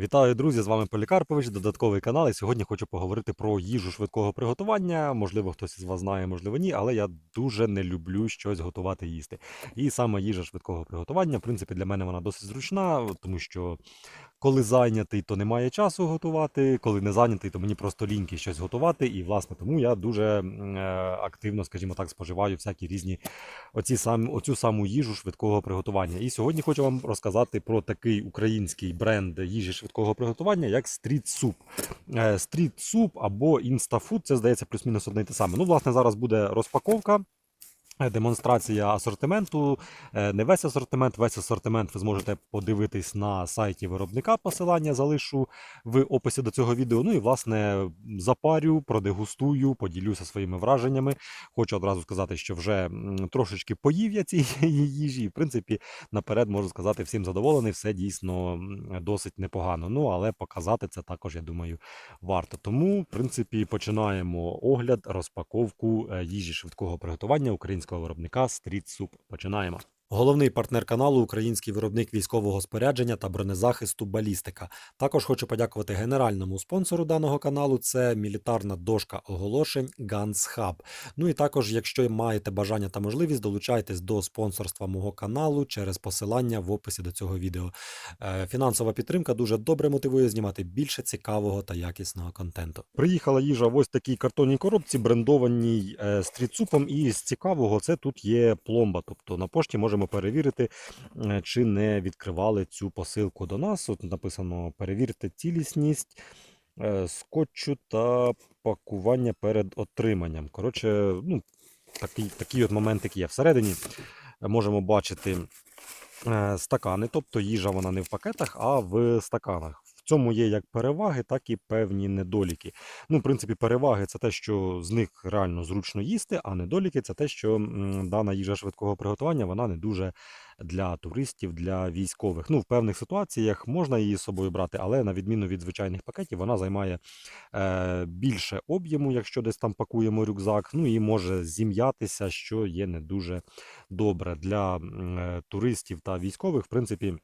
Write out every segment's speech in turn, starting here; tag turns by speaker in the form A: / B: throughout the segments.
A: Вітаю, друзі! З вами Полікарпович, додатковий канал. І сьогодні хочу поговорити про їжу швидкого приготування. Можливо, хтось із вас знає, можливо, ні, але я дуже не люблю щось готувати їсти. І саме їжа швидкого приготування, в принципі, для мене вона досить зручна, тому що коли зайнятий, то немає часу готувати. Коли не зайнятий, то мені просто ліньки щось готувати. І, власне, тому я дуже е, активно, скажімо так, споживаю всякі різні оці сам, оцю саму їжу швидкого приготування. І сьогодні хочу вам розказати про такий український бренд їжі швидкого приготування, як Soup. Е, Street Soup або Instafood, це здається плюс-мінус одне й те саме. Ну, власне, зараз буде розпаковка. Демонстрація асортименту, Е, не весь асортимент, весь асортимент ви зможете подивитись на сайті виробника. Посилання залишу в описі до цього відео. Ну і власне запарю, продегустую, поділюся своїми враженнями. Хочу одразу сказати, що вже трошечки поїв я цієї їжі. В принципі, наперед можу сказати, всім задоволений, все дійсно досить непогано. Ну але показати це також, я думаю, варто. Тому, в принципі, починаємо огляд, розпаковку е, їжі швидкого приготування українського виробника Street Soup. Починаємо. Головний партнер каналу український виробник військового спорядження та бронезахисту Балістика. Також хочу подякувати генеральному спонсору даного каналу. Це мілітарна дошка оголошень Guns Hub. Ну і також, якщо маєте бажання та можливість, долучайтесь до спонсорства мого каналу через посилання в описі до цього відео. Е, Фінансова підтримка дуже добре мотивує знімати більше цікавого та якісного контенту. Приїхала їжа в ось такій картонній коробці, брендованій е, стрітсупом. І з цікавого це тут є пломба. Тобто на пошті можемо перевірити, е, чи не відкривали цю посилку до нас. От написано перевірте цілісність е, скотчу та пакування перед отриманням. Коротше, ну, такий, такий от моментик є. Всередині можемо бачити е, стакани, тобто їжа вона не в пакетах, а в стаканах. Цьому є як переваги, так і певні недоліки. Ну, в принципі, переваги це те, що з них реально зручно їсти, а недоліки це те, що дана їжа швидкого приготування вона не дуже для туристів, для військових. Ну, в певних ситуаціях можна її з собою брати, але на відміну від звичайних пакетів, вона займає е, більше об'єму, якщо десь там пакуємо рюкзак. Ну і може зім'ятися, що є не дуже добре для е, туристів та військових. В принципі.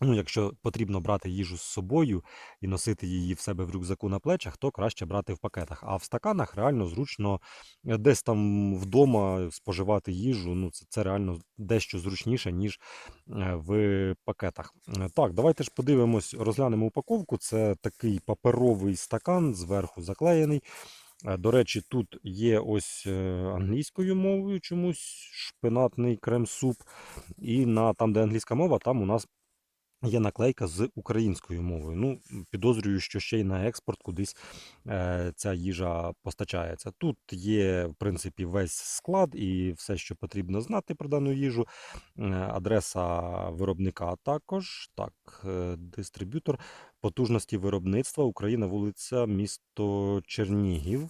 A: Ну, якщо потрібно брати їжу з собою і носити її в себе в рюкзаку на плечах, то краще брати в пакетах. А в стаканах реально зручно е, десь там вдома споживати їжу. Ну, це, це реально дещо зручніше, ніж е, в пакетах. Е, Так, давайте ж подивимось, розглянемо упаковку. Це такий паперовий стакан, зверху заклеєний. До речі, тут є ось англійською мовою чомусь шпинатний крем-суп. І на там, де англійська мова, там у нас Є наклейка з українською мовою. Ну, підозрюю, що ще й на експорт кудись е, ця їжа постачається. Тут є, в принципі, весь склад і все, що потрібно знати про дану їжу. Е, адреса виробника також. Так, е, дистриб'ютор потужності виробництва Україна, вулиця, місто Чернігів.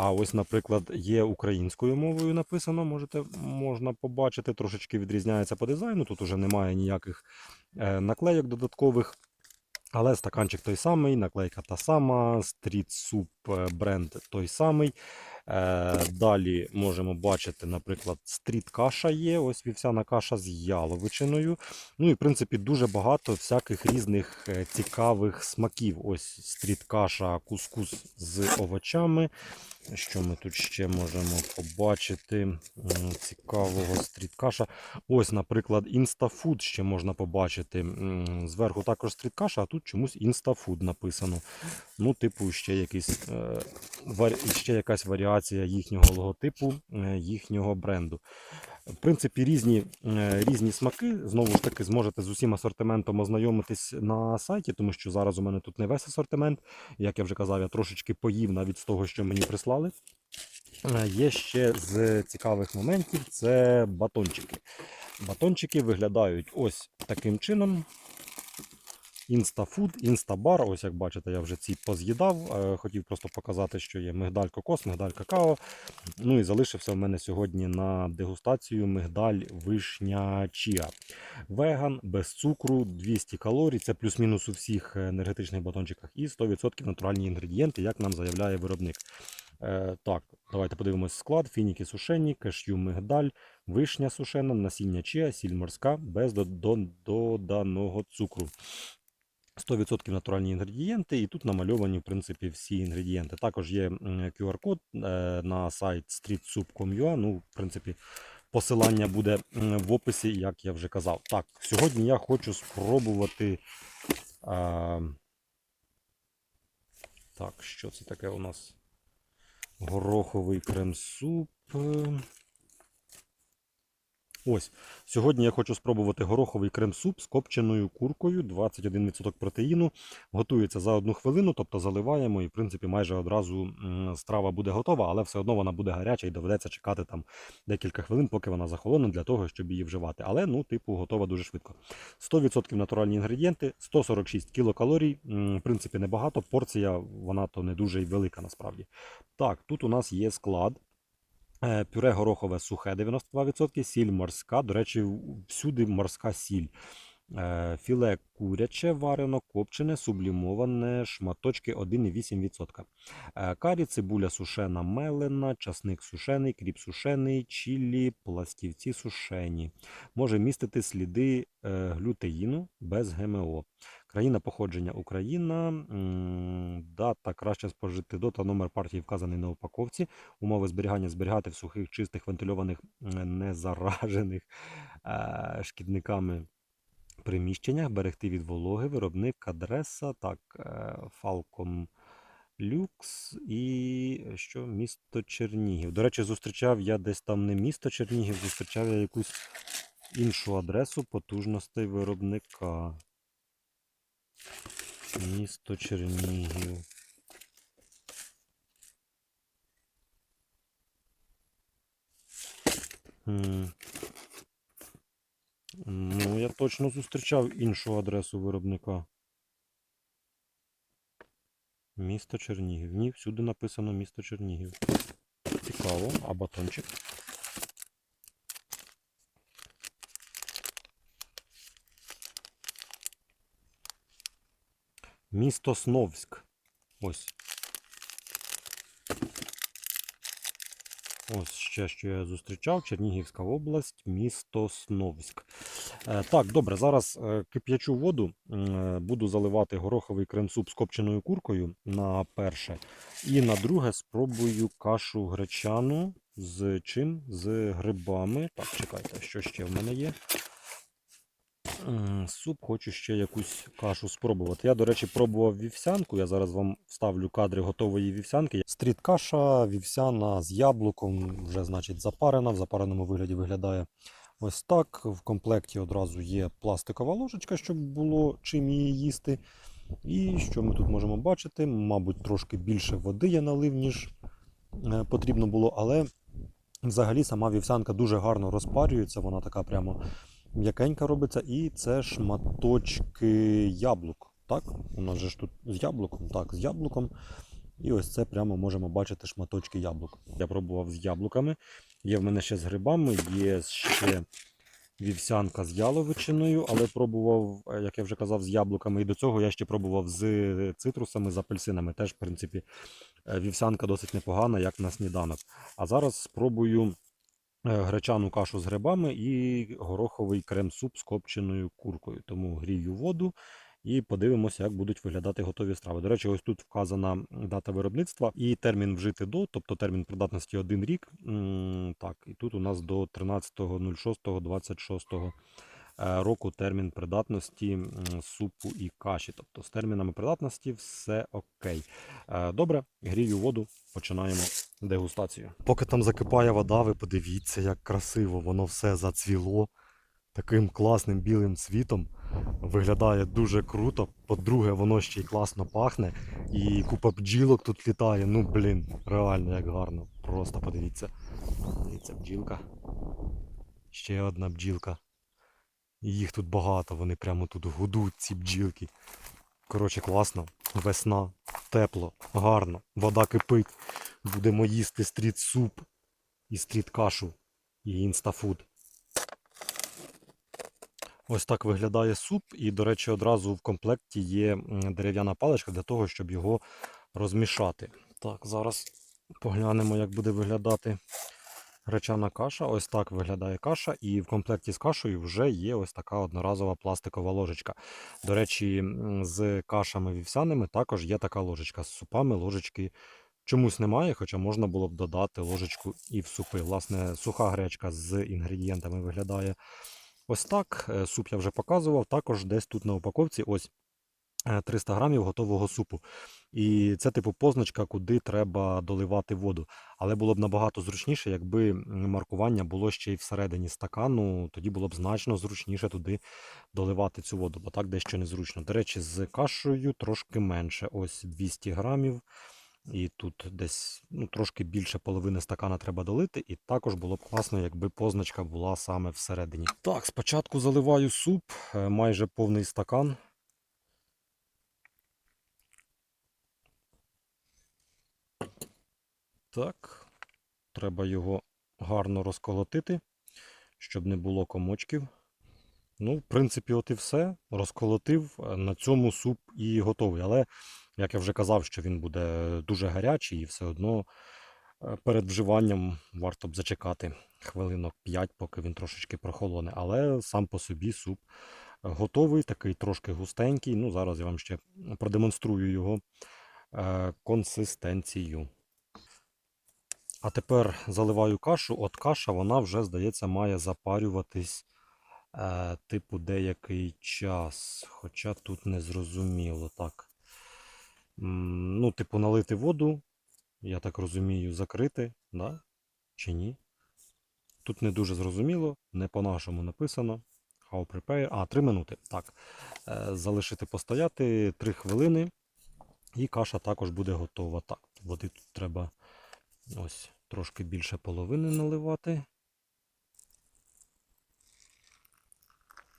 A: А ось, наприклад, є українською мовою написано, можете, можна побачити, трошечки відрізняється по дизайну. Тут уже немає ніяких е, наклейок додаткових. Але стаканчик той самий, наклейка та сама, Soup е, бренд той самий. Е, Далі можемо бачити, наприклад, стріт каша є, ось вівсяна каша з яловичиною. Ну і в принципі дуже багато всяких різних цікавих смаків. Ось стріт каша, кускус з овочами. Що ми тут ще можемо побачити? Цікавого стріткаша. Ось, наприклад, інстафуд ще можна побачити. Зверху також стріткаша, а тут чомусь інстафуд написано. Ну, типу, ще, якийсь, е, ще якась варіація їхнього логотипу, е, їхнього бренду. В принципі, різні, е, різні смаки. Знову ж таки, зможете з усім асортиментом ознайомитись на сайті, тому що зараз у мене тут не весь асортимент. Як я вже казав, я трошечки поїв навіть з того, що мені прислали. Е, Є ще з цікавих моментів це батончики. Батончики виглядають ось таким чином. Інстафуд, інстабар. Ось як бачите, я вже ці поз'їдав. Е, Хотів просто показати, що є мигдаль кокос, мигдаль какао. Ну і залишився в мене сьогодні на дегустацію мигдаль вишня чіа. Веган, без цукру, 200 калорій. Це плюс-мінус у всіх енергетичних батончиках. І 100% натуральні інгредієнти, як нам заявляє виробник. Е, так, давайте подивимось склад. Фініки сушені, кешю мигдаль, вишня сушена, насіння чия, сіль морська без до- до- доданого цукру. 100% натуральні інгредієнти, і тут намальовані в принципі всі інгредієнти. Також є QR-код е, на сайт streetsoup.com.ua. Ну, в принципі, посилання буде в описі, як я вже казав. Так, сьогодні я хочу спробувати. А... Так, що це таке у нас? Гороховий крем-суп. Ось. Сьогодні я хочу спробувати гороховий крем-суп з копченою куркою, 21% протеїну. Готується за одну хвилину, тобто заливаємо, і в принципі майже одразу страва буде готова, але все одно вона буде гаряча і доведеться чекати там декілька хвилин, поки вона захолоне для того, щоб її вживати. Але ну, типу, готова дуже швидко. 100% натуральні інгредієнти, 146 кілокалорій. В принципі, небагато. Порція вона то не дуже велика насправді. Так, тут у нас є склад. Е, Пюре горохове сухе 92%, сіль морська. До речі, всюди морська сіль. Е, Філе куряче, варено, копчене, сублімоване, шматочки 1,8%. Е, Карі, цибуля сушена, мелена, часник сушений, кріп сушений, чілі, пластівці сушені. Може містити сліди е, глютеїну без ГМО. Країна походження Україна. Дата краще спожити до та номер партії вказаний на упаковці. Умови зберігання зберігати в сухих, чистих, вентильованих, незаражених шкідниками приміщеннях, берегти від вологи, виробник, адреса, так, е, Falcon Lux і що місто Чернігів. До речі, зустрічав я десь там не місто Чернігів, зустрічав я якусь іншу адресу потужностей виробника. Місто Чернігів. Хм. Ну, я точно зустрічав іншу адресу виробника. Місто Чернігів. Ні, всюди написано місто Чернігів. Цікаво, а батончик. Місто Сновськ. Ось. Ось ще, що я зустрічав. Чернігівська область, місто Сновськ. Е, так, добре, зараз е, кип'ячу воду. Буду заливати гороховий крем-суп з копченою куркою на перше. І на друге спробую кашу гречану з чим? З грибами. Так, чекайте, що ще в мене є. Суп, хочу ще якусь кашу спробувати. Я, до речі, пробував вівсянку. Я зараз вам вставлю кадри готової вівсянки. Стріт каша, вівсяна з яблуком, вже, значить, запарена. В запареному вигляді виглядає ось так. В комплекті одразу є пластикова ложечка, щоб було чим її їсти. І що ми тут можемо бачити? Мабуть, трошки більше води я налив, ніж е, потрібно було, але взагалі сама вівсянка дуже гарно розпарюється. Вона така прямо м'якенька робиться, і це шматочки яблук. Так, у нас же ж тут з яблуком, так, з яблуком. І ось це прямо можемо бачити шматочки яблук. Я пробував з яблуками. Є в мене ще з грибами, є ще вівсянка з яловичиною, але пробував, е, як я вже казав, з яблуками. І до цього я ще пробував з цитрусами, з апельсинами. Теж, в принципі, е, вівсянка досить непогана, як на сніданок. А зараз спробую гречану кашу з грибами і гороховий крем-суп з копченою куркою. Тому грію воду і подивимося, як будуть виглядати готові страви. До речі, ось тут вказана дата виробництва і термін вжити до, тобто термін придатності один рік. Так, і тут у нас до 13.06.26 е, року термін придатності супу і каші. Тобто з термінами придатності все окей. Е, Добре, грію воду, починаємо дегустацію. Поки там закипає вода, ви подивіться, як красиво воно все зацвіло таким класним білим цвітом. Виглядає дуже круто. По-друге, воно ще й класно пахне. І купа бджілок тут літає. Ну, блін, реально як гарно. Просто подивіться. Дивіться, бджілка. Ще одна бджілка. Їх тут багато, вони прямо тут гудуть, ці бджілки. Коротше, класно. Весна, тепло, гарно, вода кипить. Будемо їсти стріт суп і стріт кашу і інстафуд. Ось так виглядає суп, і, до речі, одразу в комплекті є дерев'яна паличка для того, щоб його розмішати. Так, зараз поглянемо, як буде виглядати Гречана каша, ось так виглядає каша, і в комплекті з кашею вже є ось така одноразова пластикова ложечка. До речі, з кашами вівсяними також є така ложечка. З супами ложечки чомусь немає, хоча можна було б додати ложечку і в супи. Власне, суха гречка з інгредієнтами виглядає ось так. Е, Суп я вже показував. Також десь тут на упаковці ось 300 грамів готового супу. І це типу позначка, куди треба доливати воду. Але було б набагато зручніше, якби маркування було ще й всередині стакану, тоді було б значно зручніше туди доливати цю воду, бо так дещо незручно. До речі, з кашею трошки менше. Ось 200 грамів. І тут десь ну, трошки більше половини стакана треба долити, і також було б класно, якби позначка була саме всередині. Так, спочатку заливаю суп, е, майже повний стакан. Так, треба його гарно розколотити, щоб не було комочків. Ну, в принципі, от і все. Розколотив. е, На цьому суп і готовий. Але, як я вже казав, що він буде дуже гарячий і все одно е, перед вживанням варто б зачекати хвилинок 5, поки він трошечки прохолоне. Але сам по собі суп готовий, такий трошки густенький. Ну, зараз я вам ще продемонструю його е, консистенцію. А тепер заливаю кашу. От каша, вона вже, здається, має запарюватись е, типу деякий час. Хоча тут не зрозуміло так. Ну, типу, налити воду, я так розумію, закрити, да? Чи ні? Тут не дуже зрозуміло, не по-нашому написано. How prepare. А, 3 минути. Так. Е, Залишити постояти 3 хвилини. І каша також буде готова. Так, води тут треба ось трошки більше половини наливати.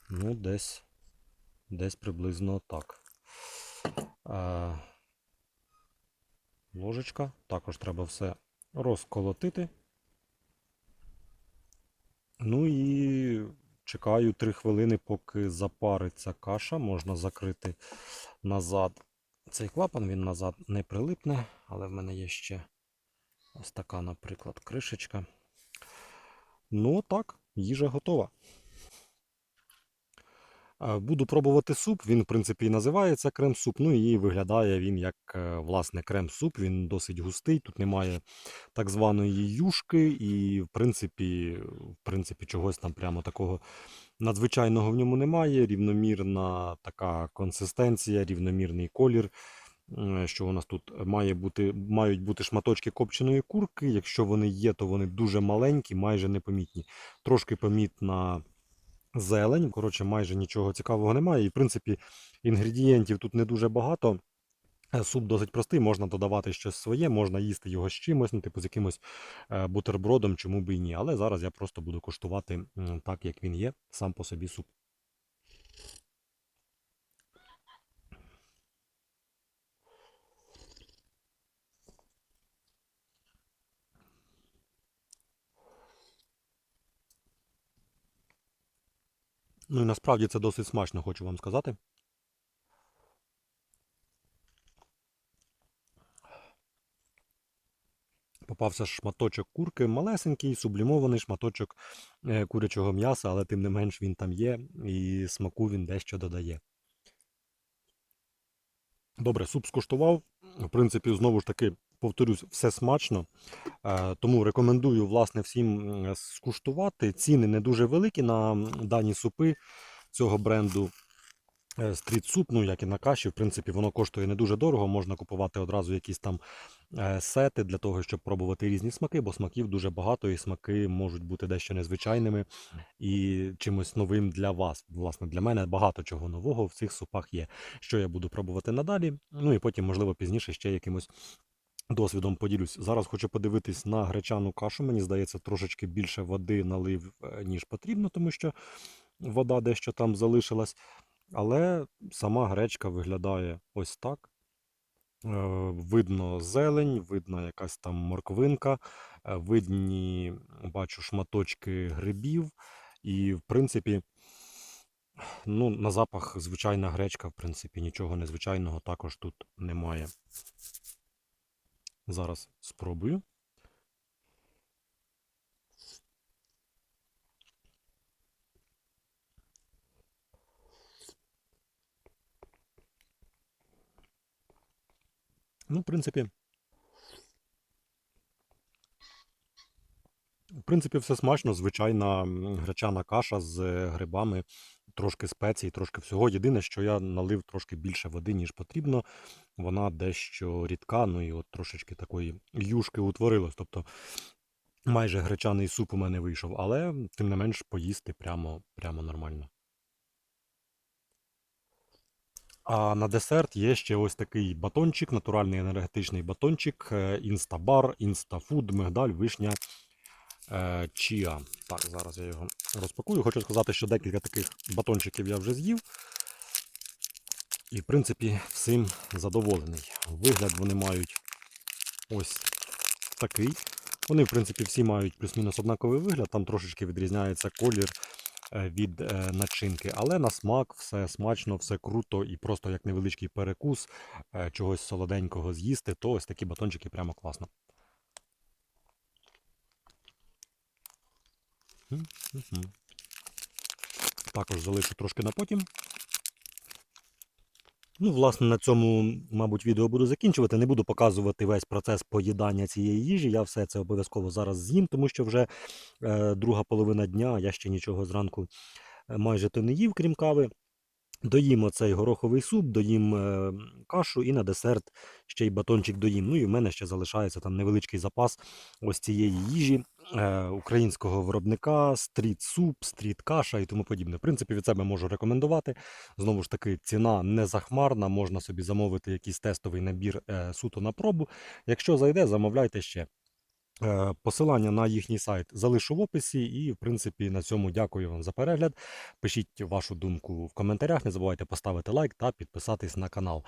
A: Ну, десь, десь приблизно так. Е, ложечка. Також треба все розколотити. Ну і чекаю 3 хвилини, поки запариться каша. Можна закрити назад цей клапан, він назад не прилипне, але в мене є ще ось така, наприклад, кришечка. Ну, так, їжа готова. Е, Буду пробувати суп. Він, в принципі, і називається крем-суп. Ну і виглядає він як е, власне крем-суп. Він досить густий. Тут немає так званої юшки, і в принципі, в принципі, чогось там прямо такого надзвичайного в ньому немає. Рівномірна така консистенція, рівномірний колір. Е, Що у нас тут має бути, мають бути шматочки копченої курки. Якщо вони є, то вони дуже маленькі, майже непомітні. Трошки помітна зелень. Коротше, майже нічого цікавого немає. І, в принципі, інгредієнтів тут не дуже багато. Е, Суп досить простий, можна додавати щось своє, можна їсти його з чимось, ну, типу з якимось е, бутербродом, чому би і ні. Але зараз я просто буду коштувати так, як він є, сам по собі суп. Ну і насправді це досить смачно, хочу вам сказати. Попався шматочок курки, малесенький, сублімований шматочок е, курячого м'яса, але тим не менш він там є, і смаку він дещо додає. Добре, суп скуштував. В принципі, знову ж таки, повторюсь, все смачно. Е, Тому рекомендую власне всім скуштувати. Ціни не дуже великі на дані супи цього бренду. Е, Стріт суп, ну як і на каші, в принципі, воно коштує не дуже дорого. Можна купувати одразу якісь там е, сети для того, щоб пробувати різні смаки, бо смаків дуже багато, і смаки можуть бути дещо незвичайними і чимось новим для вас. Власне, для мене багато чого нового в цих супах є, що я буду пробувати надалі. Ну і потім, можливо, пізніше ще якимось. Досвідом поділюсь. Зараз хочу подивитись на гречану кашу. Мені здається, трошечки більше води налив, е, ніж потрібно, тому що вода дещо там залишилась. Але сама гречка виглядає ось так. Е, Видно зелень, видно якась там морквинка, е, видні, бачу, шматочки грибів. І, в принципі, ну, на запах звичайна гречка, в принципі, нічого незвичайного також тут немає. Зараз спробую. Ну, в принципі, в принципі, все смачно, звичайна гречана каша з е, грибами, трошки спецій, трошки всього. Єдине, що я налив трошки більше води, ніж потрібно. Вона дещо рідка, ну і от трошечки такої юшки утворилось. Тобто майже гречаний суп у мене вийшов, але тим не менш поїсти прямо, прямо нормально. А на десерт є ще ось такий батончик, натуральний енергетичний батончик, е, інстабар, інстафуд, мигдаль, вишня, е, чіа. Так, зараз я його розпакую. Хочу сказати, що декілька таких батончиків я вже з'їв. І, в принципі, всім задоволений. Вигляд вони мають ось такий. Вони, в принципі, всі мають плюс-мінус однаковий вигляд, там трошечки відрізняється колір е, від е, начинки, але на смак все смачно, все круто і просто як невеличкий перекус е, чогось солоденького з'їсти, то ось такі батончики прямо класно. Також залишу трошки на потім. Ну, власне, на цьому, мабуть, відео буду закінчувати. Не буду показувати весь процес поїдання цієї їжі. Я все це обов'язково зараз з'їм, тому що вже е, друга половина дня, я ще нічого зранку е, майже то не їв, крім кави. Доїм оцей гороховий суп, доїм е, кашу і на десерт ще й батончик доїм. Ну і в мене ще залишається там невеличкий запас ось цієї їжі е, українського виробника, стріт суп, стріт каша і тому подібне. В принципі, від себе можу рекомендувати. Знову ж таки, ціна не захмарна, можна собі замовити якийсь тестовий набір е, суто на пробу. Якщо зайде, замовляйте ще. Е, Посилання на їхній сайт залишу в описі, і в принципі на цьому дякую вам за перегляд. Пишіть вашу думку в коментарях. Не забувайте поставити лайк та підписатись на канал.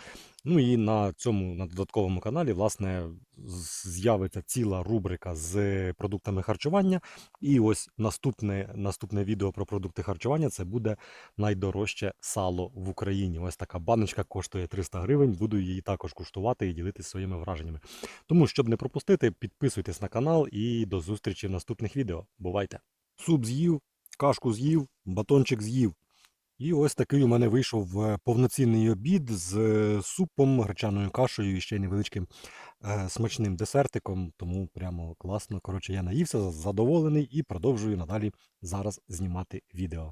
A: Ну і на цьому на додатковому каналі, власне, з'явиться ціла рубрика з продуктами харчування. І ось наступне, наступне відео про продукти харчування це буде найдорожче сало в Україні. Ось така баночка коштує 300 гривень. Буду її також куштувати і ділитися своїми враженнями. Тому, щоб не пропустити, підписуйтесь на канал і до зустрічі в наступних відео. Бувайте! Суп з'їв, кашку з'їв, батончик з'їв. І ось такий у мене вийшов е, повноцінний обід з е, супом, гречаною кашею і ще й невеличким е, смачним десертиком. Тому прямо класно. Коротше, я наївся, задоволений і продовжую надалі зараз знімати відео.